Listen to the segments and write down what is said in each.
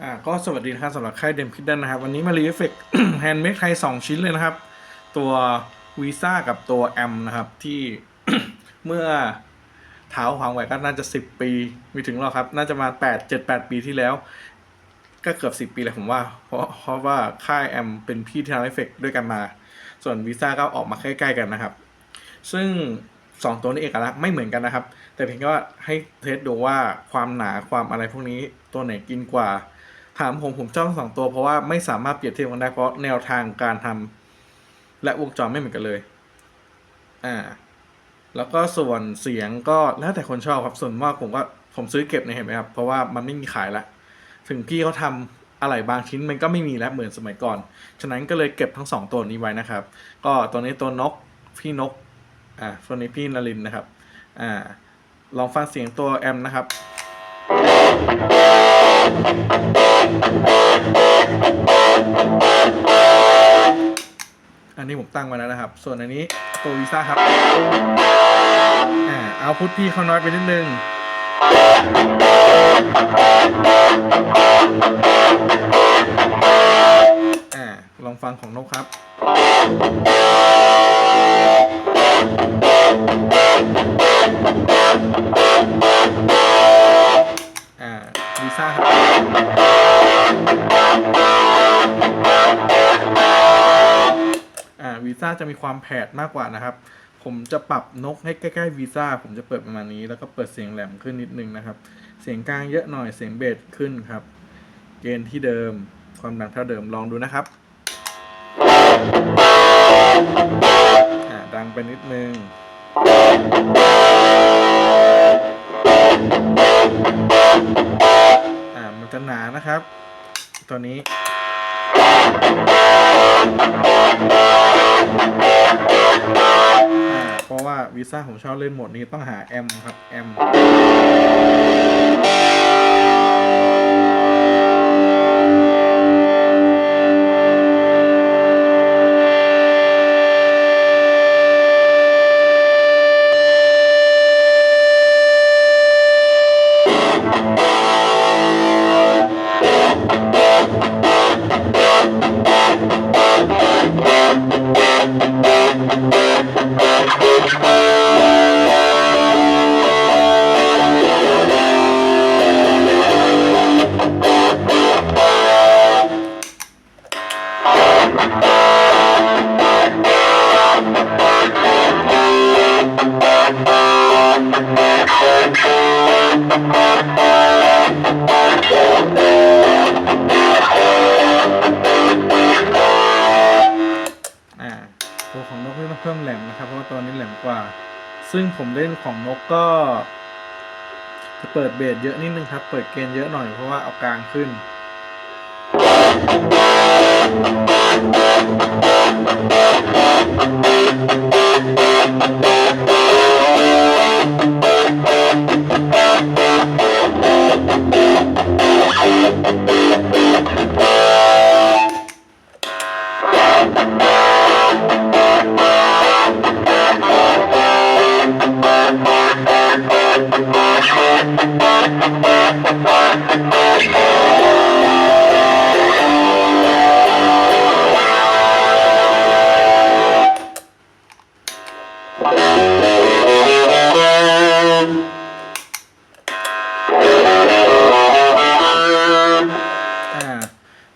อ่าก็สวัสดีนะครับสำหรับค่ายเดมคิดดันนะครับ วันนี้มารีเอฟเฟกแฮนด์เมดไทย 2 ชิ้นเลยนะครับ ตัววีซ่ากับตัวแอมนะครับ ที่เมื่อเท้าความไวก็น่าจะ 10 ปีไมีถึงหรอกครับ น่าจะมา 8 7 8 ปีที่แล้ว ก็เกือบ 10 ปีเลยผมว่า เพราะเพราะว่าค่ายแอมเป็นพี่ที่ทำเอฟเฟกด้วยกันมา ส่วนวีซ่าก็ออกมาใกล้ๆกันนะครับ ซึ่ง2ตัวนี้เอกลักษณ์ไม่เหมือนกันนะครับ แต่เพียงแค่ว่าให้เทสดูว่าความหนาความอะไรพวกนี้ตัวไหนกินกว่า ถามผมผมชอบทั้งสองตัวเพราะว่าไม่สามารถเปรียบเทียบกันได้เพราะแนวทางการทำและวงจรไม่เหมือนกันเลย อ่า แล้วก็ส่วนเสียงก็แล้วแต่คนชอบครับส่วนมากผมก็ผมซื้อเก็บเนี่ยเห็นไหมครับ เพราะว่ามันไม่มีขายละ ถึงพี่เขาทำอะไรบางชิ้นมันก็ไม่มีแล้วเหมือนสมัยก่อน ฉะนั้นก็เลยเก็บทั้งสองตัวนี้ไว้นะครับ ก็ตัวนี้ตัวนกพี่นก อ่าตัวนี้พี่นลินนะครับ อ่า ลองฟังเสียงตัวแอมนะครับ อันนี้ผมตั้งไว้แล้วนะครับ ส่วนอันนี้ตัววีซ่าครับ อ่าเอาพุทพี่เขาน้อยไปนิดนึงอ่าลองฟังของนกครับ วีซ่าจะมีความแผดมากกว่านะครับ ผมจะปรับนกให้ใกล้ๆวีซ่าผมจะเปิดประมาณนี้แล้วก็เปิดเสียงแหลมขึ้นนิดนึงนะครับ เสียงกลางเยอะหน่อยเสียงเบสขึ้นครับ เกณฑ์ที่เดิมความดังเท่าเดิมลองดูนะครับอ่าดังไปนิดนึงอ่ามันจะหนานะครับ ตัวนี้ วีซ่าผมชอบเล่นโหมดนี้ต้องหาแอมครับแอม ตัวของนกนี่ต้องเพิ่มแหลมนะครับ เพราะว่าตัวนี้แหลมกว่า ซึ่งผมเล่นของนกก็ จะเปิดเบสเยอะนิดนึงครับ เปิดเกณฑ์เยอะหน่อยเพราะว่าเอากลางขึ้น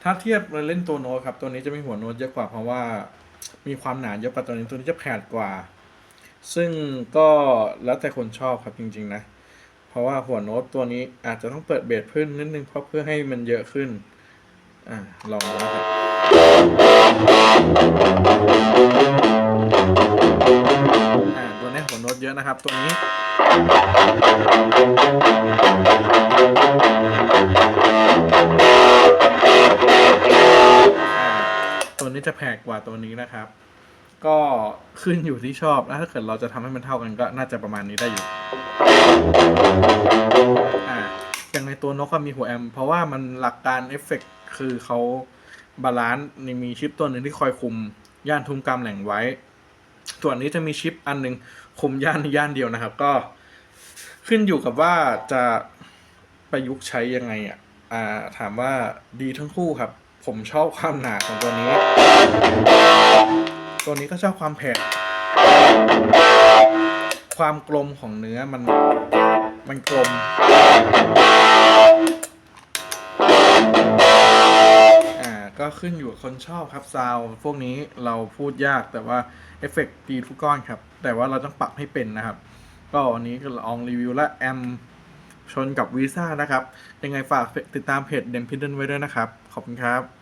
ถ้าเทียบเราเล่นตัวโน้ตครับ ตัวนี้จะมีหัวโน้ตเยอะกว่าเพราะว่ามีความหนาเยอะกว่าตัวนี้ตัวนี้จะแผดกว่า ซึ่งก็แล้วแต่คนชอบครับจริง ๆ นะ เพราะว่าหัวโน้ตตัวนี้อาจจะต้องเปิดเบสขึ้นนิดนึงเพราะเพื่อให้มันเยอะขึ้นอ่าลองดูนะครับตัวนี้หัวโน้ตเยอะนะครับตัวนี้อ จะแพงกว่าตัวนี้นะครับ ก็ขึ้นอยู่ที่ชอบแล้วถ้าเกิดเราจะทำให้มันเท่ากันก็น่าจะประมาณนี้ได้อยู่อ่าอย่างในตัวนกก็มีหัวแอม เพราะว่ามันหลักการเอฟเฟกต์คือเขาบาลานซ์มีชิปตัวหนึ่งที่คอยคุมย่านทุมกรรมแหล่งไว้ ส่วนนี้จะมีชิปอันหนึ่งคุมย่านย่านเดียวนะครับ ก็ขึ้นอยู่กับว่าจะประยุกต์ใช้ยังไงอะ อ่า ถามว่าดีทั้งคู่ครับ ผมชอบความหนาของตัวนี้ ตัวนี้ก็ชอบความเผ็ด ความกลมของเนื้อมัน มันกลมอ่าก็ขึ้นอยู่กับคนชอบครับซาวพวกนี้เราพูดยากแต่ว่าเอฟเฟกต์ดีทุกก้อนครับ แต่ว่าเราต้องปรับให้เป็นนะครับ ก็วันนี้ก็ลองรีวิวและแอมชนกับวีซ่านะครับ ยังไงฝากติดตามเพจเดมพิเดิลไว้ด้วยนะครับ ขอบคุณครับ